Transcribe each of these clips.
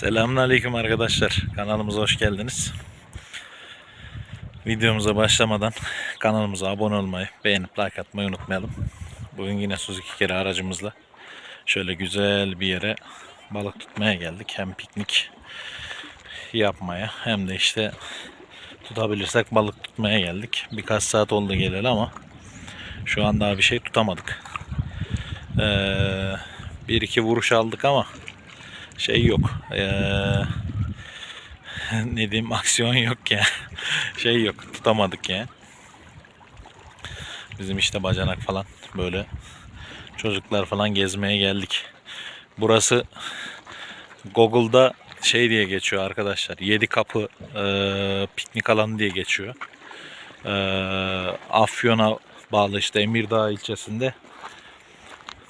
Selamünaleyküm arkadaşlar. Kanalımıza hoş geldiniz. Videomuza başlamadan kanalımıza abone olmayı, beğenip like atmayı unutmayalım. Bugün yine Suzuki kere aracımızla şöyle güzel bir yere balık tutmaya geldik. Hem piknik yapmaya hem de işte tutabilirsek balık tutmaya geldik. Birkaç saat oldu geleli ama şu an daha bir şey tutamadık. Ee, bir iki vuruş aldık ama şey yok. Ee, ne diyeyim aksiyon yok ya. Şey yok tutamadık ya. Bizim işte bacanak falan böyle çocuklar falan gezmeye geldik. Burası Google'da şey diye geçiyor arkadaşlar. Yedi kapı e, piknik alanı diye geçiyor. E, Afyon'a bağlı işte Emirdağ ilçesinde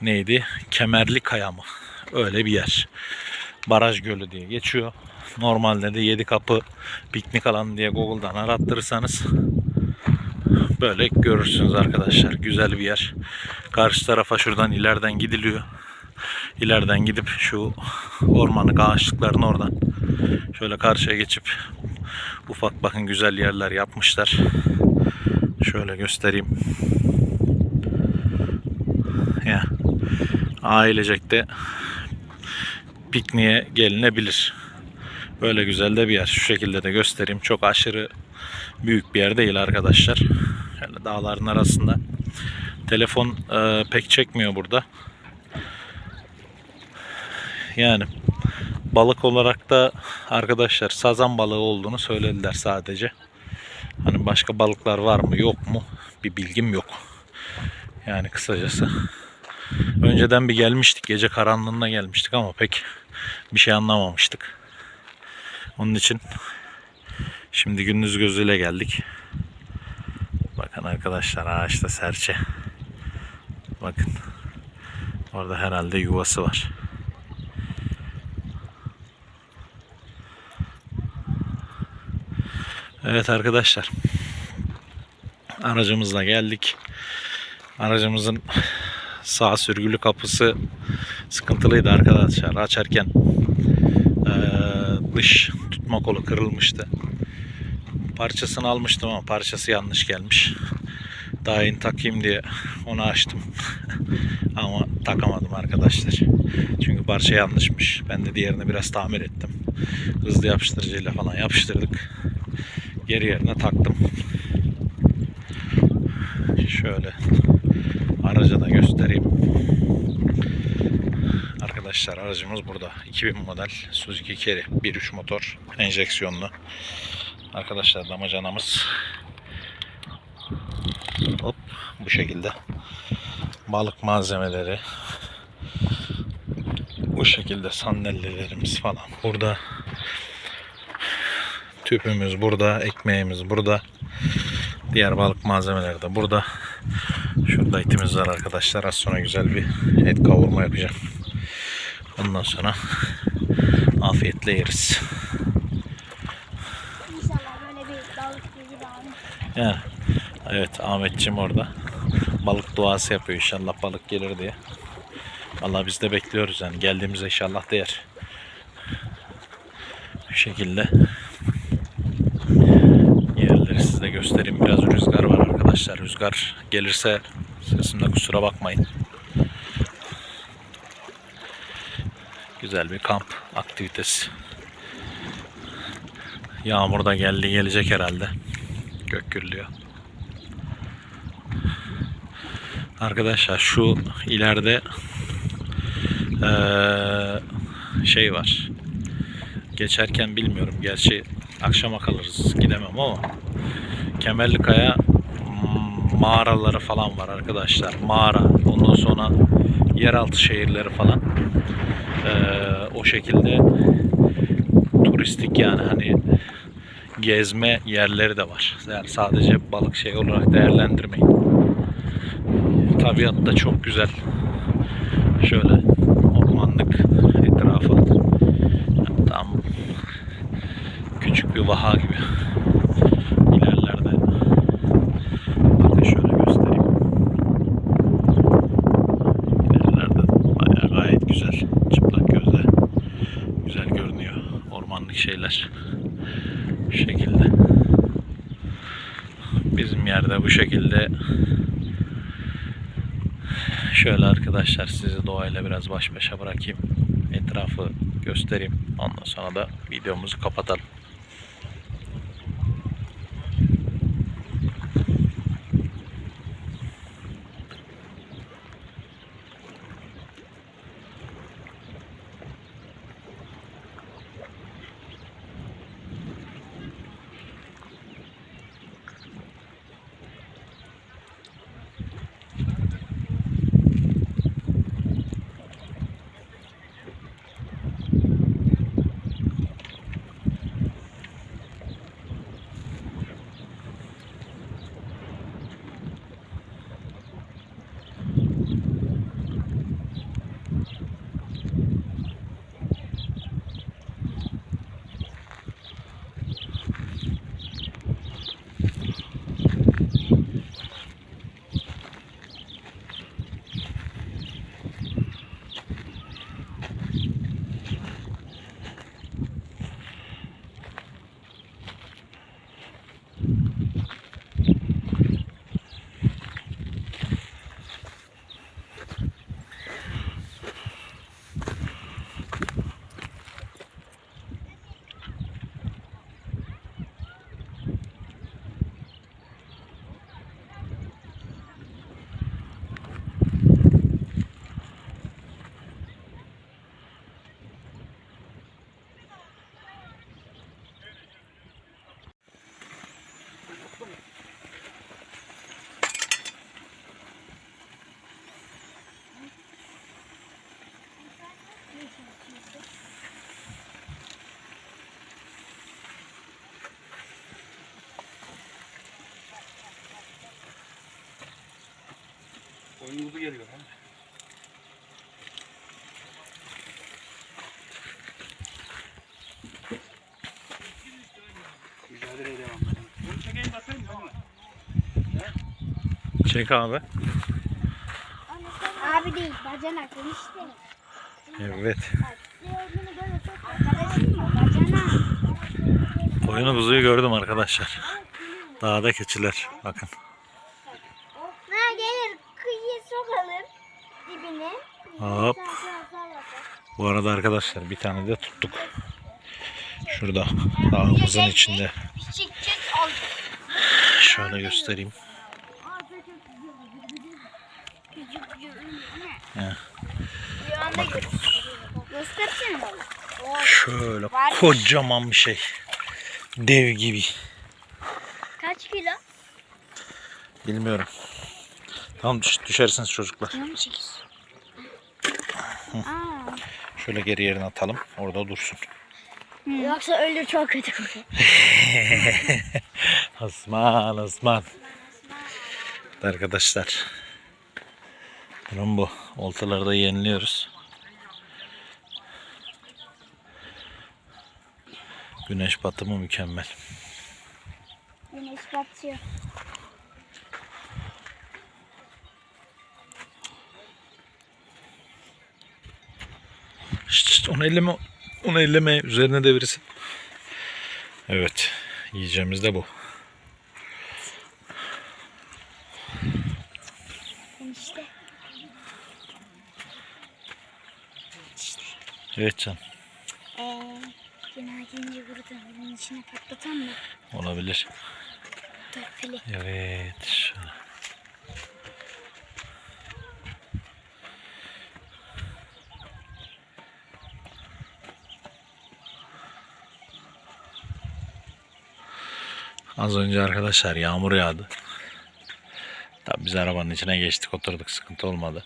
neydi? Kemerli Kaya mı? Öyle bir yer. Baraj Gölü diye geçiyor. Normalde de Yedi Kapı piknik alanı diye Google'dan arattırırsanız böyle görürsünüz arkadaşlar. Güzel bir yer. Karşı tarafa şuradan ileriden gidiliyor. İleriden gidip şu ormanlık ağaçlıkların oradan şöyle karşıya geçip ufak bakın güzel yerler yapmışlar. Şöyle göstereyim. Ya ailecek de pikniğe gelinebilir. Böyle güzel de bir yer. Şu şekilde de göstereyim. Çok aşırı büyük bir yer değil arkadaşlar. Yani dağların arasında. Telefon e, pek çekmiyor burada. Yani balık olarak da arkadaşlar sazan balığı olduğunu söylediler sadece. Hani başka balıklar var mı yok mu bir bilgim yok. Yani kısacası. Önceden bir gelmiştik. Gece karanlığında gelmiştik ama pek bir şey anlamamıştık. Onun için şimdi gündüz gözüyle geldik. Bakın arkadaşlar ağaçta serçe. Bakın. Orada herhalde yuvası var. Evet arkadaşlar. Aracımızla geldik. Aracımızın sağ sürgülü kapısı sıkıntılıydı arkadaşlar. Açarken dış tutma kolu kırılmıştı. Parçasını almıştım ama parçası yanlış gelmiş. Daha takayım diye onu açtım. ama takamadım arkadaşlar. Çünkü parça yanlışmış. Ben de diğerini biraz tamir ettim. Hızlı yapıştırıcıyla falan yapıştırdık. Geri yerine taktım. Şöyle aracı da göstereyim. Arkadaşlar aracımız burada. 2000 model Suzuki Carry 1.3 motor enjeksiyonlu. Arkadaşlar damacanamız hop bu şekilde. Balık malzemeleri bu şekilde sandalyelerimiz falan burada. Tüpümüz burada, ekmeğimiz burada. Diğer balık malzemeleri de burada. Şurada etimiz var arkadaşlar. Az sonra güzel bir et kavurma yapacağım. Ondan sonra afiyetle yeriz. İnşallah böyle bir balık. Yani evet Ahmetciğim orada balık duası yapıyor inşallah balık gelir diye. Vallahi biz de bekliyoruz yani geldiğimizde inşallah değer. Bu şekilde yerleri size göstereyim. Biraz rüzgar var arkadaşlar. Rüzgar gelirse sesimde kusura bakmayın. Güzel bir kamp aktivitesi. Yağmur da geldi gelecek herhalde. Gök gürlüyor. Arkadaşlar şu ileride şey var. Geçerken bilmiyorum. Gerçi akşama kalırız gidemem ama Kemerli Kaya mm, mağaraları falan var arkadaşlar. Mağara. Ondan sonra yeraltı şehirleri falan. Eee, o şekilde turistik yani hani gezme yerleri de var. Yani sadece balık şey olarak değerlendirmeyin. Tabiat da çok güzel. Şöyle ormanlık etrafı. Yani tam küçük bir vaha gibi. İlerlerde. Bakın şöyle göstereyim. İlerlerde bayağı gayet güzel. Çıplak gözle güzel görünüyor. geçtiler. Bu şekilde. Bizim yerde bu şekilde Şöyle arkadaşlar sizi doğayla biraz baş başa bırakayım. Etrafı göstereyim. Ondan sonra da videomuzu kapatalım. Oyun kuzu geliyor. Ha? Mücadeleye devam. Bunu çekeyim basayım mı? Çek abi. Abi değil, bacanak enişte. Evet. Koyunu kuzuyu gördüm arkadaşlar. Dağda keçiler. Bakın. Ha gelir kıyıya sokalım dibine. Hop. Bu arada arkadaşlar bir tane de tuttuk. Şurada ağımızın içinde. Şöyle göstereyim. Bana. Şöyle kocaman bir şey. Dev gibi. Kaç kilo? Bilmiyorum. Tamam düş- düşersiniz çocuklar. 18. Aa. Şöyle geri yerine atalım. Orada dursun. Yoksa ölür çok kötü kokuyor. Osman Osman. Evet Arkadaşlar. Durum bu. Oltaları da yeniliyoruz. Güneş batımı mükemmel. Güneş batıyor. Onu elleme. Onu elleme. Üzerine devirsin. Evet. Yiyeceğimiz de bu. Evet can. Ee, burada bunun içine patlatan mı? Olabilir. Törpülü. Evet. Şöyle. Az önce arkadaşlar yağmur yağdı. Tabii biz arabanın içine geçtik oturduk sıkıntı olmadı.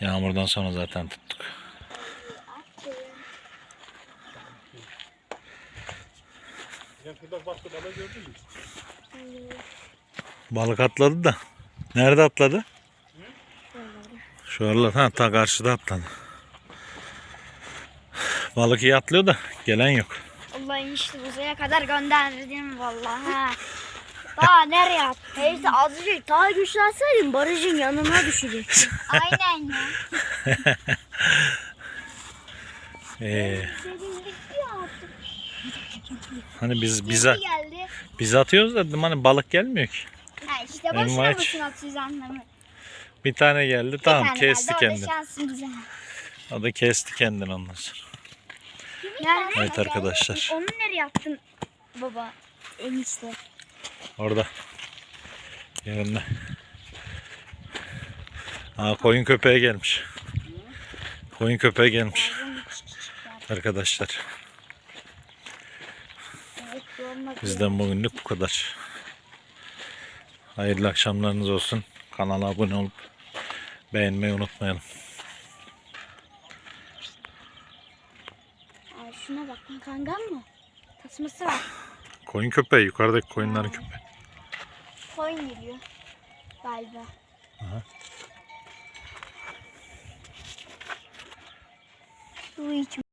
Yağmurdan sonra zaten tuttuk. Balık atladı da. Nerede atladı? Şu aralar. Ha ta karşıda atladı. Balık iyi atlıyor da gelen yok. Allah enişte uzaya kadar gönderdim vallahi. ha. Daha nereye attın? Neyse azıcık daha güçlenseydin barajın yanına düşecektin. Aynen ya. Ee, hani biz biz, Geri geldi. biz atıyoruz da dedim hani balık gelmiyor ki. Ha işte boşuna boşuna atıyoruz anlamı. Bir tane geldi Bir tamam tane kesti geldi, o da kendini. şansımıza. O da kesti kendini ondan sonra. Nerede? Evet arkadaşlar. Onu nereye attın baba? Enişte. Orada. Yerinde. Aa koyun köpeğe gelmiş. Koyun köpeğe gelmiş. Arkadaşlar bizden bugünlük bu kadar. Hayırlı akşamlarınız olsun. Kanala abone olup beğenmeyi unutmayalım. Koyun köpeği yukarıdaki koyunların köpeği. Koyun geliyor. Galiba. Aha. Su içme.